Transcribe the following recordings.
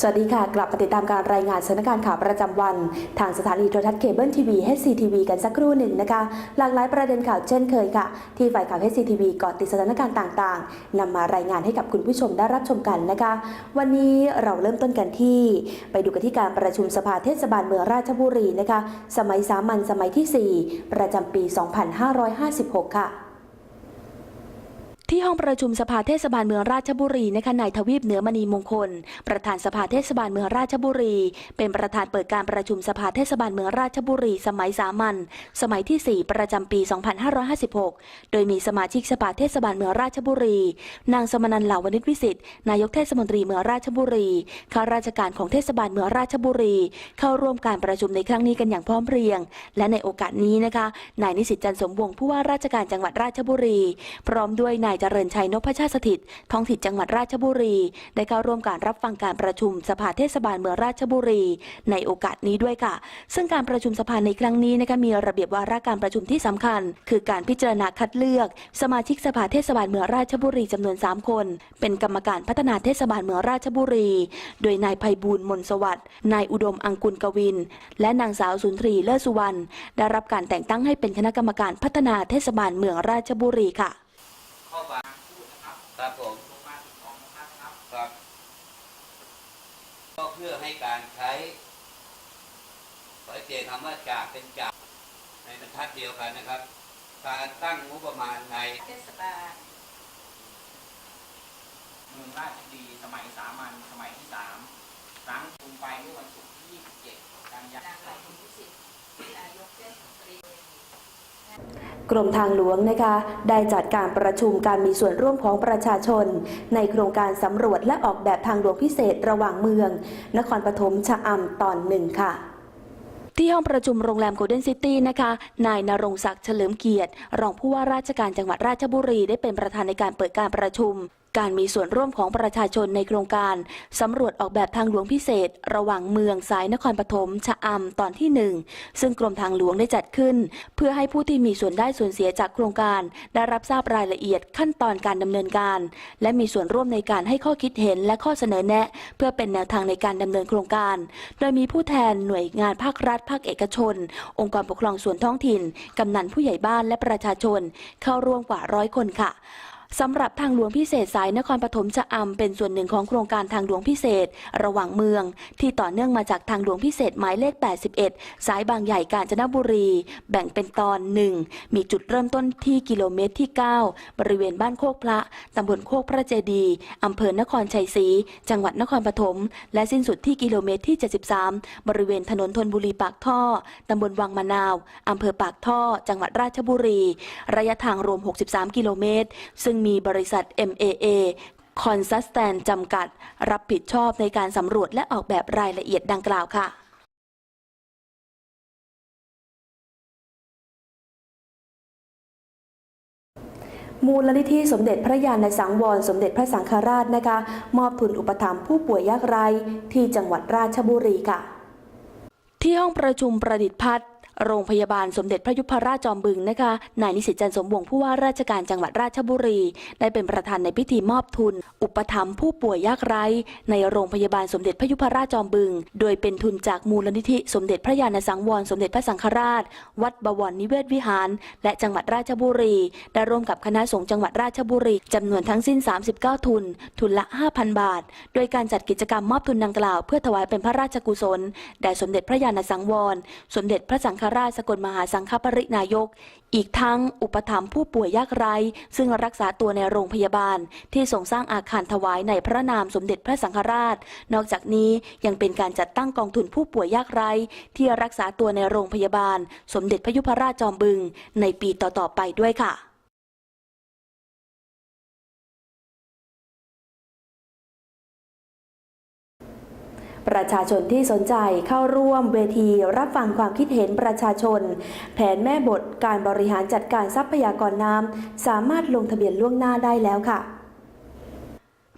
สวัสดีค่ะ กลับมาติดตามการรายงานสถานการณ์ข่าวประจำวัน ทางสถานีโทรทัศน์เคเบิลทีวี HCTV กันสักครู่หนึ่งนะคะ หลากหลายประเด็นข่าวเช่นเคยค่ะ ที่ฝ่ายข่าว HCTV เกาะติดสถานการณ์ต่างๆนำมารายงานให้กับคุณผู้ชมได้รับชมกันนะคะ วันนี้เราเริ่มต้นกันที่ ไปดูกันที่การประชุมสภาเทศบาลเมืองราชบุรีนะคะ สมัยสามัญสมัยที่ 4 ประจำปี 2556 ค่ะ ที่ห้องประชุมสภาเทศบาลเมืองราชบุรีนะคะนายทวีปเหนือมณีมงคล ประธานสภาเทศบาลเมืองราชบุรี เป็นประธานเปิดการประชุมสภาเทศบาลเมืองราชบุรี สมัยสามัญสมัยที่ 4 ประจำปี 2556 โดยมีสมาชิกสภาเทศบาลเมืองราชบุรี นางสมนันเหล่าวณิชวิสิทธิ์นายกเทศมนตรีเมืองราชบุรีข้าราชการของเทศบาลเมืองราชบุรี เข้าร่วมการประชุมในครั้งนี้กันอย่างพร้อมเพรียง และในโอกาสนี้นะคะนายนิสิตจันสมวงผู้ว่าราชการจังหวัดราชบุรี พร้อมด้วยนายเจริญชัยนพชาติสถิต ท้องถิ่นจังหวัดราชบุรี ได้เข้าร่วมการรับฟังการประชุมสภาเทศบาลเมืองราชบุรี ในโอกาสนี้ด้วยค่ะ ซึ่งการประชุมสภาในครั้งนี้นะคะมีระเบียบวาระการประชุมที่สำคัญ คือการพิจารณาคัดเลือก สมาชิกสภาเทศบาลเมืองราชบุรีจำนวน 3 คน เป็นกรรมการพัฒนาเทศบาลเมืองราชบุรี โดยนายไพบูลย์มนสวัสดิ์นายอุดมอังกุลกวิน และนางสาวสุนทรีเลิศสุวรรณได้รับการแต่งตั้งให้เป็นคณะกรรมการพัฒนาเทศบาลเมืองราชบุรีค่ะ ข้อความครับผมครับก็เพื่อให้การใช้ขอให้เจนคำว่าจากเป็นจากในบรรทัดเดียวกันนะครับ การตั้งงบประมาณในเทศบาลเมืองราชบุรีสมัยสามัญสมัยที่สามครั้งคุมไปเมื่อวันศุกร์ที่ 27 กันยายนางนไหลคุณพิสิทธิ์นายกเทศมนตรี กรมทางหลวงนะคะ ได้จัดการประชุมการมีส่วนร่วมของประชาชน ในโครงการสำรวจและออกแบบทางหลวงพิเศษระหว่างเมือง นครปฐมชะอำตอนหนึ่งค่ะที่ห้องประชุมโรงแรมโกลเด้นซิตี้นะคะ นายนรงศักดิ์เฉลิมเกียรติ รองผู้ว่าราชการจังหวัดราชบุรีได้เป็นประธานในการเปิดการประชุม การมีส่วนร่วมของประชาชนในโครงการ สำรวจออกแบบทางหลวงพิเศษ ระหว่างเมืองสายนครปฐมชะอำตอนที่หนึ่งซึ่งกรมทางหลวงได้จัดขึ้น เพื่อให้ผู้ที่มีส่วนได้ส่วนเสียจากโครงการ ได้รับทราบรายละเอียดขั้นตอนการดำเนินการ และมีส่วนร่วมในการให้ข้อคิดเห็นและข้อเสนอแนะ เพื่อเป็นแนวทางในการดำเนินโครงการ โดยมีผู้แทนหน่วยงานภาครัฐ ภาคเอกชน องค์กรปกครองส่วนท้องถิ่นกำนันผู้ใหญ่บ้านและประชาชน เข้าร่วมกว่าร้อยคนค่ะ สำหรับทางหลวงพิเศษสายนครปฐมชะอำเป็นส่วนหนึ่งของโครงการทางหลวงพิเศษ ระหว่างเมือง ที่ต่อเนื่องมาจากทางหลวงพิเศษหมายเลข 81 สายบางใหญ่กาญจนบุรี แบ่งเป็นตอนหนึ่งมีจุดเริ่มต้นที่กิโลเมตรที่ 9 บริเวณบ้านโคกพระตำบลโคกพระเจดีอำเภอนครชัยศรีจังหวัดนครปฐมและสิ้นสุดที่กิโลเมตรที่ 73 บริเวณถนนธนบุรีปากท่อตำบลวังมะนาวอำเภอปากท่อ จังหวัดราชบุรี ระยะทางรวม 63 กิโลเมตรซึ่งมีบริษัท MAA คอนซัสแตนจำกัด รับผิดชอบในการสำรวจและออกแบบรายละเอียดดังกล่าวค่ะมูลนิธิสมเด็จพระยาณสังวร สมเด็จพระสังฆราชนะคะ มอบทุนอุปถัมภ์ผู้ป่วยยากไร้ที่จังหวัดราชบุรีค่ะ ที่ห้องประชุมประดิษฐ์พัฒน์ โรงพยาบาลสมเด็จพระยุพราชจอมบึงนะคะ นายนิสิตจันสมวงผู้ว่าราชการจังหวัดราชบุรี ได้เป็นประธานในพิธีมอบทุน อุปถัมภ์ผู้ป่วยยากไร้ ในโรงพยาบาลสมเด็จพระยุพราชจอมบึง โดยเป็นทุนจากมูลนิธิสมเด็จพระยาณสังวรสมเด็จพระสังฆราช วัดบวรนิเวศวิหาร และจังหวัดราชบุรี ได้ร่วมกับคณะสงฆ์จังหวัดราชบุรีจำนวนทั้งสิ้น 39 ทุน ทุนละ 5,000 บาท โดยการจัดกิจกรรมมอบทุนดังกล่าว เพื่อถวายเป็นพระราชกุศลแด่สมเด็จพระยาณสังวร สมเด็จพระสังฆราชสกลมหาสังฆปรินายก อีกทั้งอุปถัมภ์ผู้ป่วยยากไร้ ซึ่งรักษาตัวในโรงพยาบาล ที่ทรงสร้างอาคารถวายในพระนามสมเด็จพระสังฆราช นอกจากนี้ยังเป็นการจัดตั้งกองทุนผู้ป่วยยากไร้ ที่รักษาตัวในโรงพยาบาล สมเด็จพระยุพราชจอมบึง ในปีต่อๆไปด้วยค่ะ ประชาชนที่สนใจเข้าร่วมเวทีรับฟังความคิดเห็นประชาชน แผนแม่บทการบริหารจัดการทรัพยากรน้ำสามารถลงทะเบียนล่วงหน้าได้แล้วค่ะ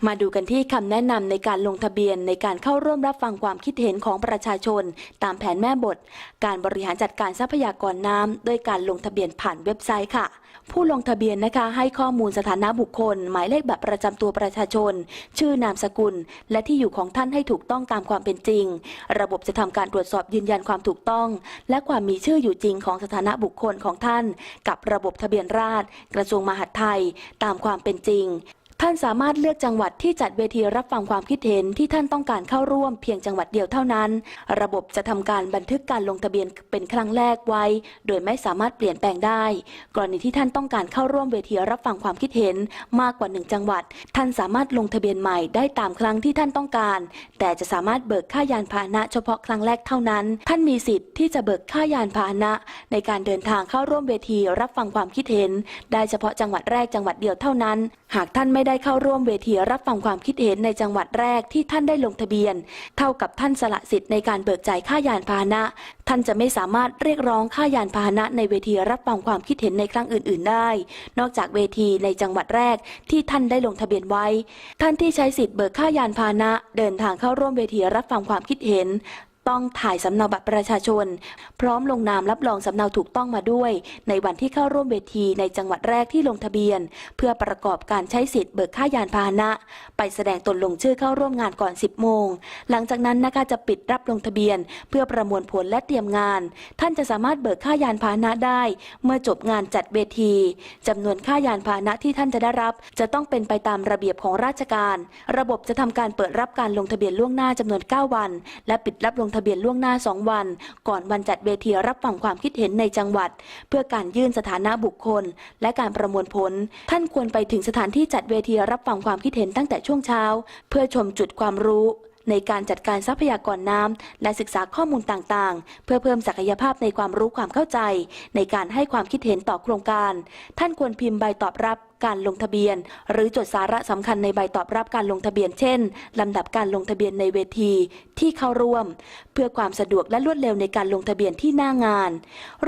มาดูกันที่คำแนะนำในการลงทะเบียนในการเข้าร่วมรับฟังความคิดเห็นของประชาชน ตามแผนแม่บท การบริหารจัดการทรัพยากรน้ำโดยการลงทะเบียนผ่านเว็บไซต์ค่ะ ผู้ลงทะเบียนนะคะ ให้ข้อมูลสถานะบุคคล หมายเลขบัตรประจำตัวประชาชน ชื่อนามสกุล และที่อยู่ของท่านให้ถูกต้องตามความเป็นจริง ระบบจะทำการตรวจสอบยืนยันความถูกต้อง และความมีชื่ออยู่จริงของสถานะบุคคลของท่าน กับระบบทะเบียนราษฎรกระทรวงมหาดไทย ตามความเป็นจริง ท่านสามารถเลือกจังหวัดที่จัดเวทีรับฟังความคิดเห็นที่ท่านต้องการเข้าร่วมเพียงจังหวัดเดียวเท่านั้น ระบบจะทำการบันทึกการลงทะเบียนเป็นครั้งแรกไว้ โดยไม่สามารถเปลี่ยนแปลงได้ กรณีที่ท่านต้องการเข้าร่วมเวทีรับฟังความคิดเห็นมากกว่าหนึ่งจังหวัด ท่านสามารถลงทะเบียนใหม่ได้ตามครั้งที่ท่านต้องการ แต่จะสามารถเบิกค่ายานพาหนะเฉพาะครั้งแรกเท่านั้น ท่านมีสิทธิ์ที่จะเบิกค่ายานพาหนะ ในการเดินทางเข้าร่วมเวทีรับฟังความคิดเห็น ได้เฉพาะจังหวัดแรกจังหวัดเดียวเท่านั้น หากท่านไม่ได้เข้าร่วมเวทีรับฟังความคิดเห็นในจังหวัดแรกที่ท่านได้ลงทะเบียน เท่ากับท่านสละสิทธิ์ในการเบิกจ่ายค่ายานพาหนะ ท่านจะไม่สามารถเรียกร้องค่ายานพาหนะ ในเวทีรับฟังความคิดเห็นในครั้งอื่น ๆ ได้ นอกจากเวทีในจังหวัดแรกที่ท่านได้ลงทะเบียนไว้ ท่านที่ใช้สิทธิ์เบิกค่ายานพาหนะ เดินทางเข้าร่วมเวทีรับฟังความคิดเห็น ต้องถ่ายสำเนาบัตรประชาชน พร้อมลงนามรับรองสำเนาถูกต้องมาด้วย ในวันที่เข้าร่วมเวทีในจังหวัดแรกที่ลงทะเบียน เพื่อประกอบการใช้สิทธิ์เบิกค่ายานพาหนะ ไปแสดงตนลงชื่อเข้าร่วมงานก่อน 10 โมง หลังจากนั้นนะคะจะปิดรับลงทะเบียน เพื่อประมวลผลและเตรียมงาน ท่านจะสามารถเบิกค่ายานพาหนะได้ เมื่อจบงานจัดเวทีจำนวนค่ายานพาหนะที่ท่านจะได้รับ จะต้องเป็นไปตามระเบียบของราชการ ระบบจะทำการเปิดรับการลงทะเบียนล่วงหน้าจำนวน 9 วัน และปิดรับลงทะทะเบียนล่วงหน้า 2 วัน ก่อนวันจัดเวทีรับฟังความคิดเห็นในจังหวัด เพื่อการยื่นสถานะบุคคล และการประมวลผล ท่านควรไปถึงสถานที่จัดเวทีรับฟังความคิดเห็นตั้งแต่ช่วงเช้า เพื่อชมจุดความรู้ในการจัดการทรัพยากรน้ำและศึกษาข้อมูลต่างๆ เพื่อเพิ่มศักยภาพในความรู้ความเข้าใจ ในการให้ความคิดเห็นต่อโครงการ ท่านควรพิมพ์ใบตอบรับ การลงทะเบียน หรือจดสาระสำคัญในใบตอบรับการลงทะเบียน เช่นลำดับการลงทะเบียนในเวทีที่เข้าร่วม เพื่อความสะดวกและรวดเร็วในการลงทะเบียนที่หน้างาน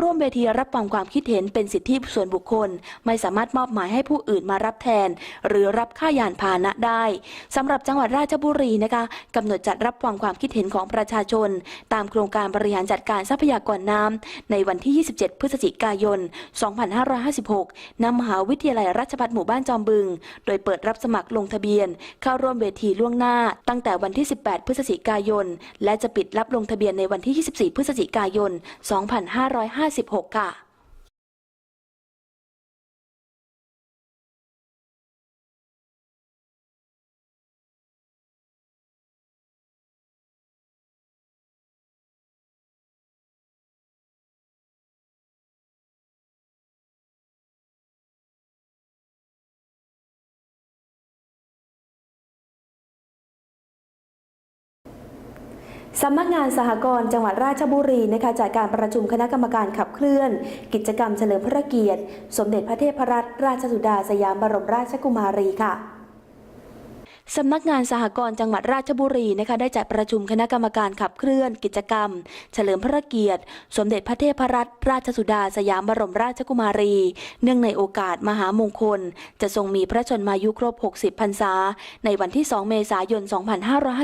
ร่วมเวทีรับฟังความคิดเห็นเป็นสิทธิส่วนบุคคล ไม่สามารถมอบหมายให้ผู้อื่นมารับแทน หรือรับค่ายานพาหนะได้สำหรับจังหวัดราชบุรีนะคะกำหนดจัดรับฟังความคิดเห็นของประชาชน ตามโครงการบริหารจัดการทรัพยากรน้ำในวันที่ 27 พฤศจิกายน 2556 ณ มหาวิทยาลัยราชภัฏหมู่บ้านจอมบึง โดยเปิดรับสมัครลงทะเบียน เข้าร่วมเวทีล่วงหน้า ตั้งแต่วันที่ 18 พฤศจิกายน และจะปิดรับลงทะเบียนในวันที่ 24 พฤศจิกายน 2556 ค่ะ สำนักงานสหกรณ์จังหวัดราชบุรีนะคะจัดการประชุมคณะกรรมการขับเคลื่อน กิจกรรมเฉลิมพระเกียรติ สมเด็จพระเทพรัตนราชสุดาสยามบรมราชกุมารีค่ะ สำนักงานสหกรณ์จังหวัดราชบุรีนะคะได้จัดประชุมคณะกรรมการขับเคลื่อนกิจกรรม เฉลิมพระเกียรติ สมเด็จพระเทพรัตนราชสุดาสยามบรมราชกุมารี เนื่องในโอกาสมหามงคล จะทรงมีพระชนมายุครบ 60 พรรษา ในวันที่ 2 เมษายน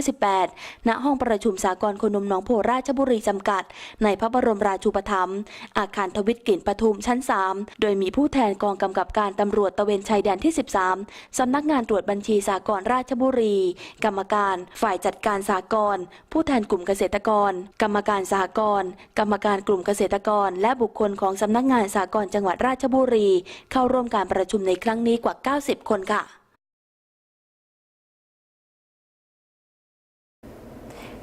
2558 ณ ห้องประชุมสากลคนนมหนองโพราชบุรีจำกัด ในพระบรมราชูปถัมภ์อาคารทวิตกลิ่นปทุมชั้น 3 โดยมีผู้แทนกองกำกับการตำรวจตะเวนชายแดนที่ 13สำนักงานตรวจบัญชีสากลราชบุรี กรรมการฝ่ายจัดการสากลผู้แทนกลุ่มเกษตรกร กรรมการสากลกรรมการกลุ่มเกษตรกร และบุคคลของสำนักงานสากลจังหวัดราชบุรี เข้าร่วมการประชุมในครั้งนี้กว่า 90 คนค่ะ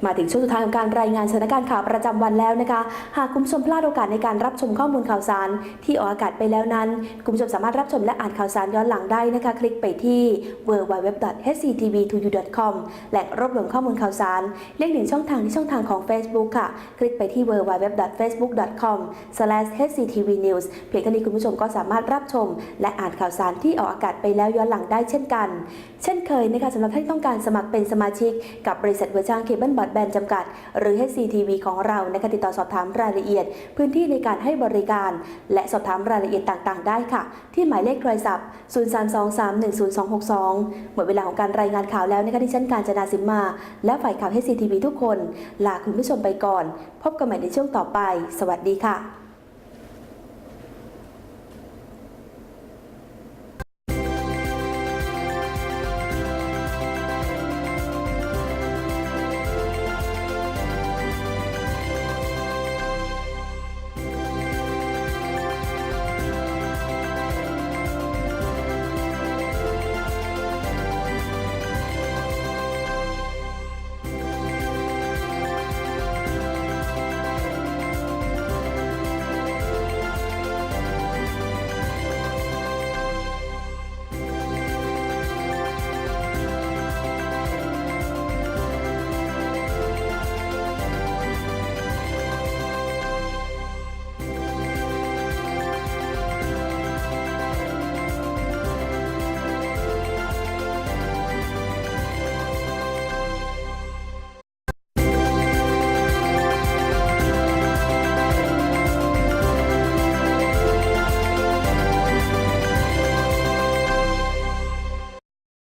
มาถึงช่วงสุดท้ายของการรายงานสถานการณ์ข่าวประจำวันแล้วนะคะ หากคุณผู้ชมพลาดโอกาสในการรับชมข้อมูลข่าวสาร ที่ออกอากาศไปแล้วนั้น คุณผู้ชมสามารถรับชมและอ่านข่าวสารย้อนหลังได้นะคะ คลิกไปที่ www.hctv2u.com แหล่งรวบรวมข้อมูลข่าวสารเลียงหนึ่งช่องทางที่ช่องทางของ Facebook ค่ะ คลิกไปที่ www.facebook.com/hctvnews เพียงเท่านี้คุณผู้ชมก็สามารถรับชม และอ่านข่าวสารที่ออกอากาศไปแล้วย้อนหลังได้เช่นกัน เช่นเคยนะคะสำหรับท่านที่ต้องการสมัครเป็นสมาชิกกับบริษัทเวอร์จ้างเคเบิลบวัดแบนจำกัด หรือ HCTV ของเรานะคะติดต่อสอบถามรายละเอียด พื้นที่ในการให้บริการ และสอบถามรายละเอียดต่างๆ ได้ค่ะ ที่หมายเลขโทรศัพท์ 0323102262 หมดเวลาของการรายงานข่าวแล้วนะคะที่ฉันการจนาสิมมา และฝ่ายข่าว HCTV ทุกคน ลาคุณผู้ชมไปก่อน พบกันใหม่ในช่วงต่อไป สวัสดีค่ะ